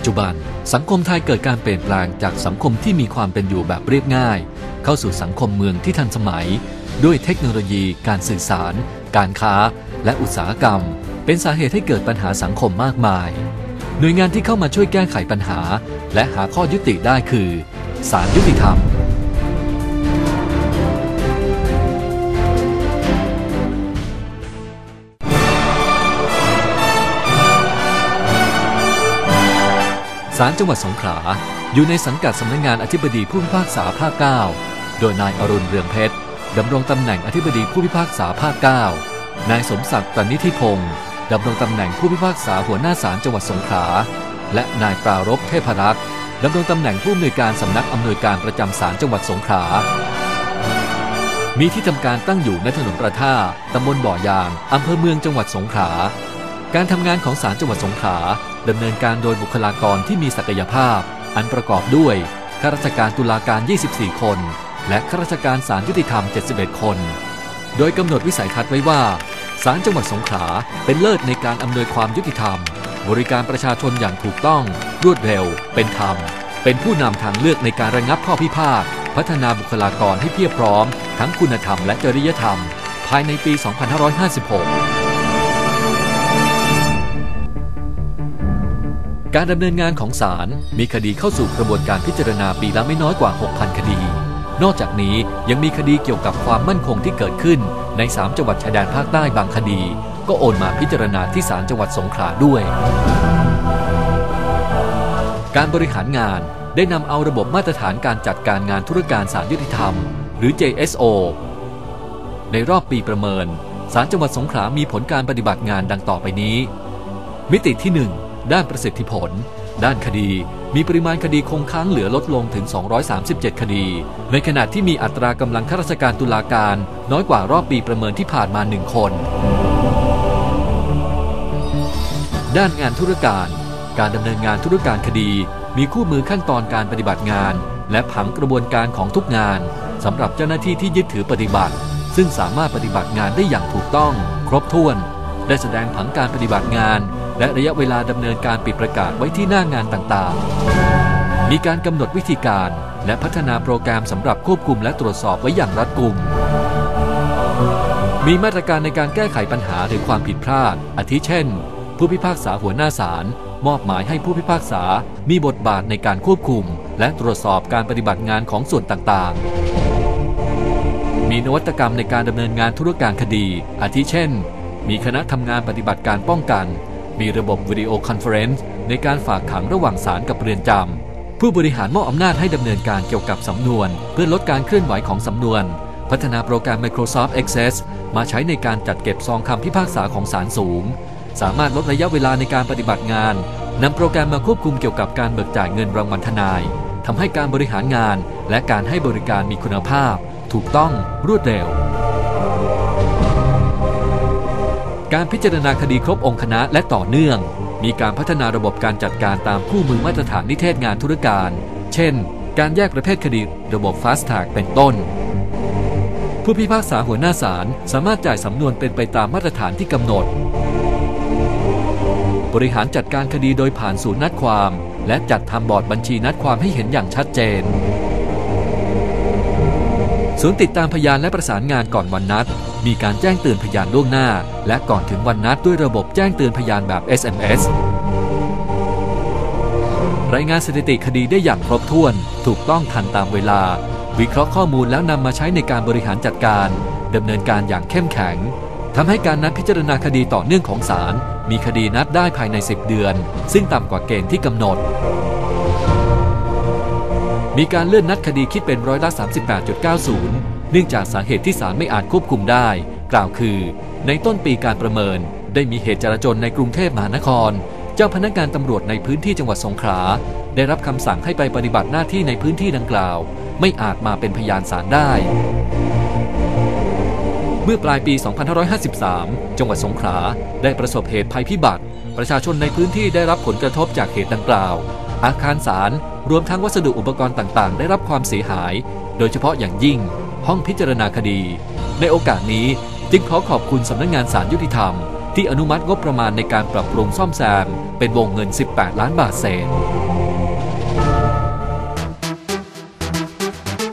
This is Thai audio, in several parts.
ปัจจุบัน สังคมไทยเกิดการเปลี่ยนแปลงจากสังคมที่มีความเป็นอยู่แบบเรียบง่าย เข้าสู่สังคมเมืองที่ทันสมัย ด้วยเทคโนโลยี การสื่อสาร การค้า และอุตสาหกรรม เป็นสาเหตุให้เกิดปัญหาสังคมมากมาย หน่วยงานที่เข้ามาช่วยแก้ไขปัญหา และหาข้อยุติได้คือศาลยุติธรรม ศาลจังหวัดสงขลา อยู่ในสังกัดสำนักงานอธิบดีผู้พิพากษาภาค 9 โดยนายอรุณเรืองเพชรดำรงตำแหน่งอธิบดีผู้พิพากษาภาค 9 นายสมศักดิ์ตันนิธิพงศ์ดำรงตำแหน่งผู้พิพากษาหัวหน้าศาลจังหวัดสงขลา และนายปรารบเทพรักษ์ดำรงตำแหน่งผู้อำนวยการสำนักอำนวยการประจำศาลจังหวัดสงขลา มีที่ทำการตั้งอยู่ณถนนประท่าตำบลบ่อยางอำเภอเมืองจังหวัดสงขลา การทำงานของศาลจังหวัดสงขลา ดำเนินการโดยบุคลากรที่มีศักยภาพ อันประกอบด้วยข้าราชการตุลาการ 24 คน และข้าราชการศาลยุติธรรม 71 คน โดยกำหนดวิสัยทัศน์ไว้ว่าศาลจังหวัดสงขลาเป็นเลิศในการอำนวยความยุติธรรม บริการประชาชนอย่างถูกต้อง รวดเร็ว เป็นธรรม เป็นผู้นำทางเลือกในการระงับข้อพิพาทพัฒนาบุคลากรให้เพียบพร้อม ทั้งคุณธรรมและจริยธรรม ภายในปี 2556 การดำเนินงานของศาลมีคดีเข้าสู่กระบวนการพิจารณาปีละไม่น้อยกว่า 6,000 คดี นอกจากนี้ยังมีคดีเกี่ยวกับความมั่นคงที่เกิดขึ้น ใน 3 จังหวัดชายแดนภาคใต้บางคดี ก็โอนมาพิจารณาที่ศาลจังหวัดสงขลาด้วย การบริหารงานได้นำเอาระบบมาตรฐานการจัดการงานธุรการศาลยุติธรรม หรือ JSO ในรอบปีประเมินศาลจังหวัดสงขลามีผลการปฏิบัติงานดังต่อไปนี้ มิติที่ 1 ด้านประสิทธิผล ด้านคดี มีปริมาณคดีคงค้างเหลือลดลงถึง 237 คดี ในขณะที่มีอัตรากำลังข้าราชการตุลาการ น้อยกว่ารอบปีประเมินที่ผ่านมา1คน ด้านงานธุรการ การดำเนินงานธุรการคดี มีคู่มือขั้นตอนการปฏิบัติงาน และผังกระบวนการของทุกงานสำหรับเจ้าหน้าที่ที่ยึดถือปฏิบัติ ซึ่งสามารถปฏิบัติงานได้อย่างถูกต้อง ครบถ้วน ได้แสดงผังการปฏิบัติงาน และระยะเวลาดำเนินการปิดประกาศไว้ที่หน้างานต่างๆ มีการกำหนดวิธีการ และพัฒนาโปรแกรมสำหรับควบคุมและตรวจสอบไว้อย่างรัดกุม มีมาตรการในการแก้ไขปัญหาหรือความผิดพลาด อาทิเช่น ผู้พิพากษาหัวหน้าศาลมอบหมายให้ผู้พิพากษา มีบทบาทในการควบคุม และตรวจสอบการปฏิบัติงานของส่วนต่างๆ มีนวัตกรรมในการดำเนินงานธุรการคดี อาทิเช่น มีคณะทำงานปฏิบัติการป้องกัน มีระบบวิดีโอคอนเฟอเรนซ์ในการฝากขังระหว่างศาลกับเรือนจำ ผู้บริหารมอบอำนาจให้ดำเนินการเกี่ยวกับสำนวน เพื่อลดการเคลื่อนไหวของสำนวน พัฒนาโปรแกรม Microsoft Access มาใช้ในการจัดเก็บซองคำพิพากษาของศาลสูง สามารถลดระยะเวลาในการปฏิบัติงานนำโปรแกรมมาควบคุมเกี่ยวกับการเบิกจ่ายเงินรางวัลทนายทำให้การบริหารงาน และการให้บริการมีคุณภาพ ถูกต้องรวดเร็ว การพิจารณาคดีครบองค์คณะและต่อเนื่อง มีการพัฒนาระบบการจัดการตามคู่มือมาตรฐานนิเทศงานธุรการ เช่น การแยกประเภทคดีระบบ Fast Track เป็นต้น ผู้พิพากษาหัวหน้าศาลสามารถจ่ายสำนวนเป็นไปตามมาตรฐานที่กำหนด บริหารจัดการคดีโดยผ่านศูนย์นัดความ และจัดทำบอร์ดบัญชีนัดความให้เห็นอย่างชัดเจนศูนย์ติดตามพยานและประสานงานก่อนวันนัด มีการแจ้งเตือนพยานล่วงหน้า และก่อนถึงวันนัดด้วยระบบแจ้งเตือนพยานแบบ SMS รายงานสถิติคดีได้อย่างครบถ้วน ถูกต้องทันตามเวลา วิเคราะห์ข้อมูลแล้วนำมาใช้ในการบริหารจัดการดำเนินการอย่างเข้มแข็งทำให้การนัดพิจารณาคดีต่อเนื่องของศาลมีคดีนัดได้ภายใน 10 เดือน ซึ่งต่ำกว่าเกณฑ์ที่กำหนด มีการเลื่อนนัดคดีคิดเป็นร้อยละ38.90 เนื่องจากสาเหตุที่ศาลไม่อาจควบคุมได้ กล่าวคือ ในต้นปีการประเมิน ได้มีเหตุจราจนในกรุงเทพมหานคร เจ้าพนักงานตำรวจในพื้นที่จังหวัดสงขลาได้รับคำสั่งให้ไปปฏิบัติหน้าที่ในพื้นที่ดังกล่าว ไม่อาจมาเป็นพยานศาลได้ เมื่อปลายปี 2553 จังหวัดสงขลาได้ประสบเหตุภัยพิบัติ ประชาชนในพื้นที่ได้รับผลกระทบจากเหตุดังกล่าว อาคารศาลรวมทั้งวัสดุอุปกรณ์ต่างๆ ได้รับความเสียหาย โดยเฉพาะอย่างยิ่ง ห้องพิจารณาคดี ในโอกาสนี้จึงขอขอบคุณสำนักงงานศาลยุติธรรม ที่อนุมัติงบประมาณในการปรับปรุงซ่อมแซม เป็นวงเงิน 18 ล้านบาทเศษ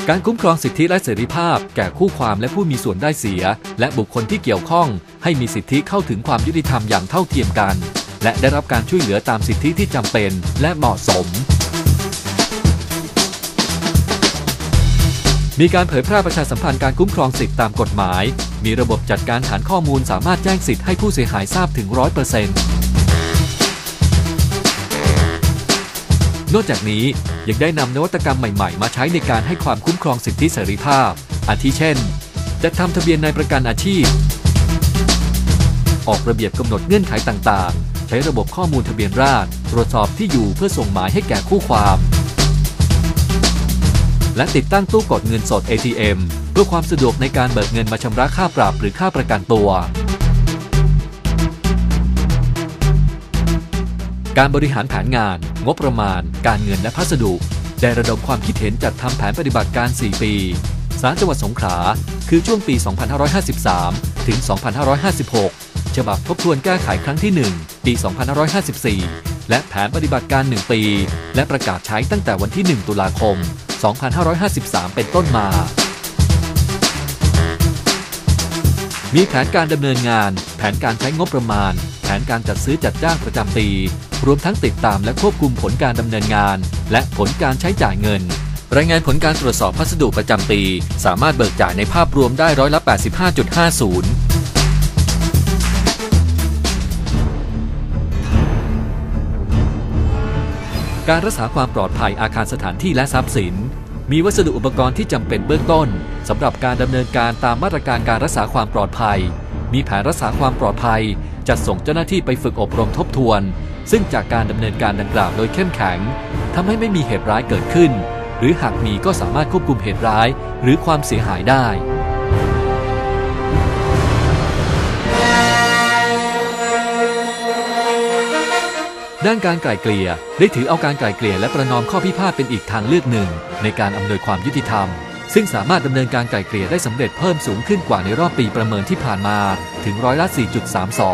การคุ้มครองสิทธิและเสรีภาพ แก่คู่ความและผู้มีส่วนได้เสีย และบุคคลที่เกี่ยวข้อง ให้มีสิทธิเข้าถึงความยุติธรรมอย่างเท่าเทียมกัน และได้รับการช่วยเหลือตามสิทธิที่จำเป็นและเหมาะสม มีการเผยแพร่ประชาสัมพันธ์การคุ้มครองสิทธิตามกฎหมาย มีระบบจัดการฐานข้อมูลสามารถแจ้งสิทธิให้ผู้เสียหายทราบถึง 100%นอกจากนี้ยังได้นำนวัตกรรมใหม่ๆ มาใช้ในการให้ความคุ้มครองสิทธิเสรีภาพ อาทิเช่นจะทำทะเบียนนายประกันอาชีพ ออกระเบียบกำหนดเงื่อนไขต่างๆ ใช้ระบบข้อมูลทะเบียนราษฎรตรวจสอบที่อยู่เพื่อส่งหมายให้แก่คู่ความ และติดตั้งตู้กดเงินสด ATM เพื่อความสะดวกในการเบิกเงินมาชำระค่าปรับหรือค่าประกันตัว การบริหารแผนงาน งบประมาณ การเงินและพัสดุ ได้ระดมความคิดเห็นจัดทำแผนปฏิบัติการ 4 ปีศาลจังหวัดสงขลาคือช่วงปี 2553 ถึง 2556 ฉบับทบทวนแก้ไขครั้งที่ 1 ปี 2554 และแผนปฏิบัติการ 1 ปี และประกาศใช้ตั้งแต่วันที่ 1 ตุลาคม 2553 เป็นต้นมา มีแผนการดำเนินงาน แผนการใช้งบประมาณ แผนการจัดซื้อจัดจ้างประจำปี รวมทั้งติดตามและควบคุมผลการดำเนินงาน และผลการใช้จ่ายเงินรายงานผลการตรวจสอบพัสดุประจำปี สามารถเบิกจ่ายในภาพรวมได้ร้อยละ 85.50 การรักษาความปลอดภัยอาคารสถานที่และทรัพย์สิน มีวัสดุอุปกรณ์ที่จำเป็นเบื้องต้นสำหรับการดำเนินการตามมาตรการการรักษาความปลอดภัย มีแผนรักษาความปลอดภัย จัดส่งเจ้าหน้าที่ไปฝึกอบรมทบทวน ซึ่งจากการดำเนินการดังกล่าวโดยเข้มแข็งทำให้ไม่มีเหตุร้ายเกิดขึ้น หรือหากมีก็สามารถควบคุมเหตุร้าย หรือความเสียหายได้ ด้านการไกล่เกลี่ยได้ถือเอาการไกล่เกลี่ยและประนอมข้อพิพาทเป็นอีกทางเลือกหนึ่ง ในการอำนวยความยุติธรรม ซึ่งสามารถดำเนินการไกล่เกลี่ยได้สำเร็จเพิ่มสูงขึ้นกว่าในรอบปีประเมินที่ผ่านมาถึงร้อยละ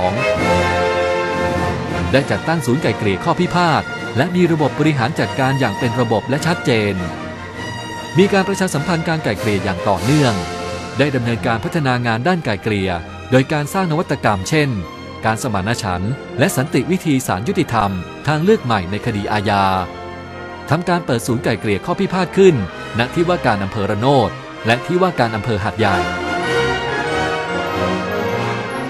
4.32 ได้จัดตั้งศูนย์ไกล่เกลี่ยข้อพิพาทและมีระบบบริหารจัดการอย่างเป็นระบบและชัดเจน มีการประชาสัมพันธ์การไกล่เกลี่ยอย่างต่อเนื่อง ได้ดำเนินการพัฒนางานด้านไกล่เกลี่ย โดยการสร้างนวัตกรรมเช่น การสมานฉันท์และสันติวิธีสารยุติธรรม ทางเลือกใหม่ในคดีอาญาทำการเปิดศูนย์ไก่เกลี่ยข้อพิพาทขึ้น ณที่ว่าการอำเภอระโนดและที่ว่าการอำเภอหาดใหญ่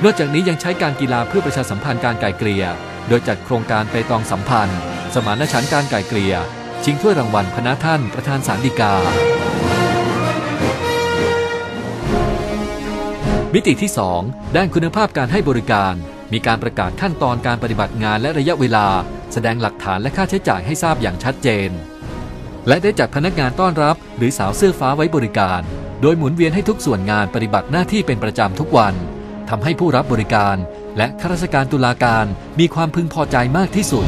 นอกจากนี้ยังใช้การกีฬาเพื่อประชาสัมพันธ์การไก่เกลี่ย โดยจัดโครงการไปตองสัมพันธ์ สมานฉันท์การไก่เกลี่ย ชิงถ้วยรางวัลพนะท่านประธานศาลฎีกา มิติที่ 2 ด้านคุณภาพการให้บริการ มีการประกาศขั้นตอนการปฏิบัติงานและระยะเวลา แสดงหลักฐานและค่าใช้จ่ายให้ทราบอย่างชัดเจน และได้จัดพนักงานต้อนรับ หรือสาวเสื้อฟ้าไว้บริการ โดยหมุนเวียนให้ทุกส่วนงานปฏิบัติหน้าที่เป็นประจำทุกวันทำให้ผู้รับบริการ และข้าราชการตุลาการมีความพึงพอใจมากที่สุด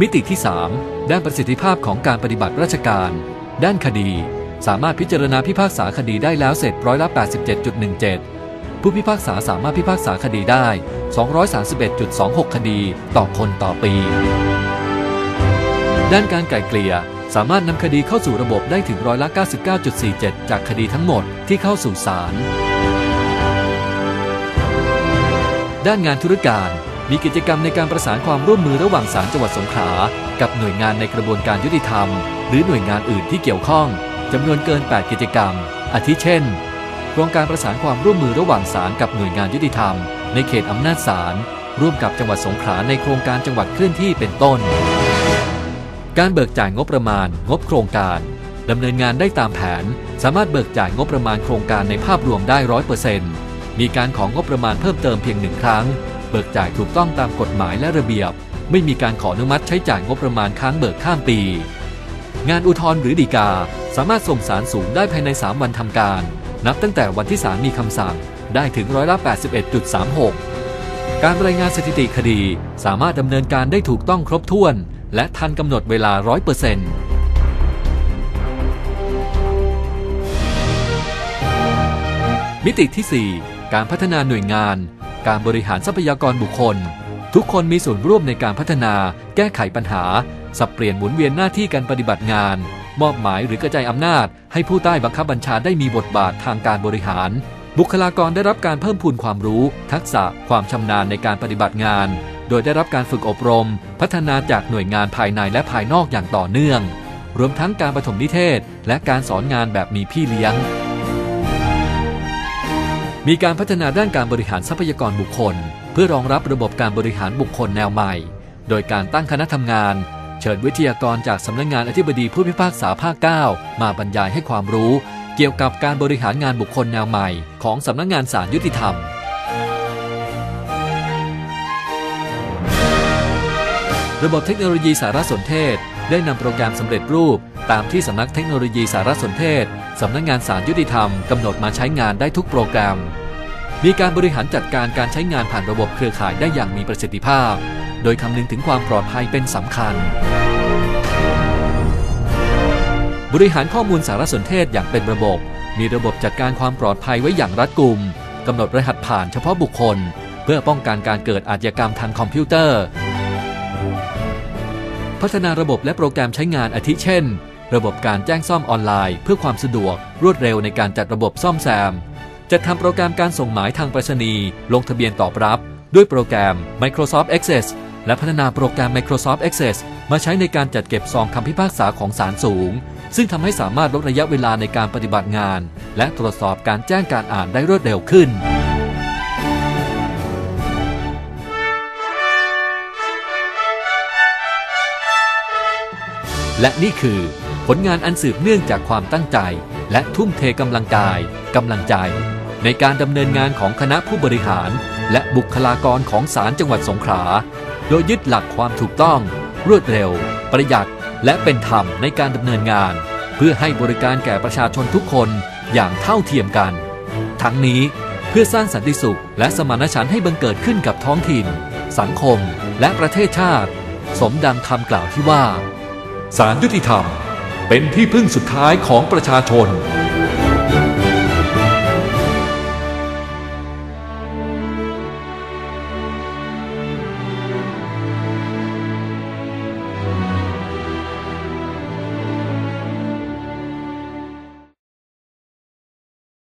มิติที่ 3 ด้านประสิทธิภาพของการปฏิบัติราชการ ด้านคดี สามารถพิจารณาพิพากษาคดีได้แล้วเสร็จร้อยละ 87.17 ผู้พิพากษาสามารถพิพากษาคดีได้ 231.26 คดีต่อคนต่อปี ด้านการไกล่เกลี่ยสามารถนำคดีเข้าสู่ระบบได้ถึงร้อยละ 99.47 จากคดีทั้งหมดที่เข้าสู่ศาล ด้านงานธุรการ มีกิจกรรมในการประสานความร่วมมือระหว่างศาลจังหวัดสงขลา กับหน่วยงานในกระบวนการยุติธรรม หรือหน่วยงานอื่นที่เกี่ยวข้อง จำนวนเกิน 8 กิจกรรม อาทิเช่น โครงการประสานความร่วมมือระหว่างศาลกับหน่วยงานยุติธรรม ในเขตอำนาจศาลร่วมกับจังหวัดสงขลาในโครงการจังหวัดเคลื่อนที่เป็นต้น การเบิกจ่ายงบประมาณ งบโครงการดำเนินงานได้ตามแผน สามารถเบิกจ่ายงบประมาณโครงการในภาพรวมได้ร้อยเปอร์เซ็นต์มีการของงบประมาณเพิ่มเติมเพียงหนึ่งครั้ง เบิกจ่ายถูกต้องตามกฎหมายและระเบียบ ไม่มีการขออนุมัติใช้จ่ายงบประมาณค้างเบิกข้ามปี งานอุทธรณ์หรือฎีกา สามารถส่งสารสูงได้ภายใน 3 วันทำการ นับตั้งแต่วันที่ศาลมีคำสั่งได้ถึงร้อยละ81.36 การรายงานสถิติคดีสามารถดำเนินการได้ถูกต้องครบถ้วน และทันกำหนดเวลา 100%มิติที่ 4 การพัฒนาหน่วยงาน การบริหารทรัพยากรบุคคล ทุกคนมีส่วนร่วมในการพัฒนา แก้ไขปัญหา สับเปลี่ยนหมุนเวียนหน้าที่การปฏิบัติงาน มอบหมายหรือกระจายอำนาจ ให้ผู้ใต้บังคับบัญชาได้มีบทบาททางการบริหาร บุคลากรได้รับการเพิ่มพูนความรู้ ทักษะ ความชำนาญในการปฏิบัติงาน โดยได้รับการฝึกอบรม พัฒนาจากหน่วยงานภายในและภายนอกอย่างต่อเนื่อง รวมทั้งการปฐมนิเทศ และการสอนงานแบบมีพี่เลี้ยง มีการพัฒนาด้านการบริหารทรัพยากรบุคคล เพื่อรองรับระบบการบริหารบุคคลแนวใหม่ โดยการตั้งคณะทำงาน เชิญวิทยากรจากสำนักงานอธิบดีผู้พิพากษาภาค 9 มาบรรยายให้ความรู้ เกี่ยวกับการบริหารงานบุคคลแนวใหม่ ของสำนักงานศาลยุติธรรม ระบบเทคโนโลยีสารสนเทศ ได้นำโปรแกรมสำเร็จรูป ตามที่สำนักเทคโนโลยีสารสนเทศสำนักงานศาลยุติธรรมกำหนดมาใช้งานได้ทุกโปรแกรม มีการบริหารจัดการการใช้งานผ่านระบบเครือข่ายได้อย่างมีประสิทธิภาพ โดยคำนึงถึงความปลอดภัยเป็นสำคัญ บริหารข้อมูลสารสนเทศอย่างเป็นระบบ มีระบบจัดการความปลอดภัยไว้อย่างรัดกุมกำหนดรหัสผ่านเฉพาะบุคคล เพื่อป้องกันการเกิดอาชญากรรมทางคอมพิวเตอร์ พัฒนาระบบและโปรแกรมใช้งานอาทิเช่น ระบบการแจ้งซ่อมออนไลน์ เพื่อความสะดวก รวดเร็วในการจัดระบบซ่อมแซมจัดทำโปรแกรมการส่งหมายทางไปรษณีย์ลงทะเบียนตอบรับ ด้วยโปรแกรม Microsoft Access และพัฒนาโปรแกรม Microsoft Access มาใช้ในการจัดเก็บซองคำพิพากษาของศาลสูง ซึ่งทำให้สามารถลดระยะเวลาในการปฏิบัติงาน และตรวจสอบการแจ้งการอ่านได้รวดเร็วขึ้น และนี่คือผลงานอันสืบเนื่องจากความตั้งใจ และทุ่มเทกำลังกายกำลังใจ ในการดำเนินงานของคณะผู้บริหาร และบุคลากรของศาลจังหวัดสงขลา โดยยึดหลักความถูกต้อง รวดเร็ว ประหยัด และเป็นธรรมในการดำเนินงาน เพื่อให้บริการแก่ประชาชนทุกคนอย่างเท่าเทียมกัน ทั้งนี้เพื่อสร้างสันติสุข และสมานฉันท์ให้บังเกิดขึ้นกับท้องถิ่น สังคม และประเทศชาติ สมดังคำกล่าวที่ว่าศาลยุติธรรม เป็นที่พึ่งสุดท้ายของประชาชน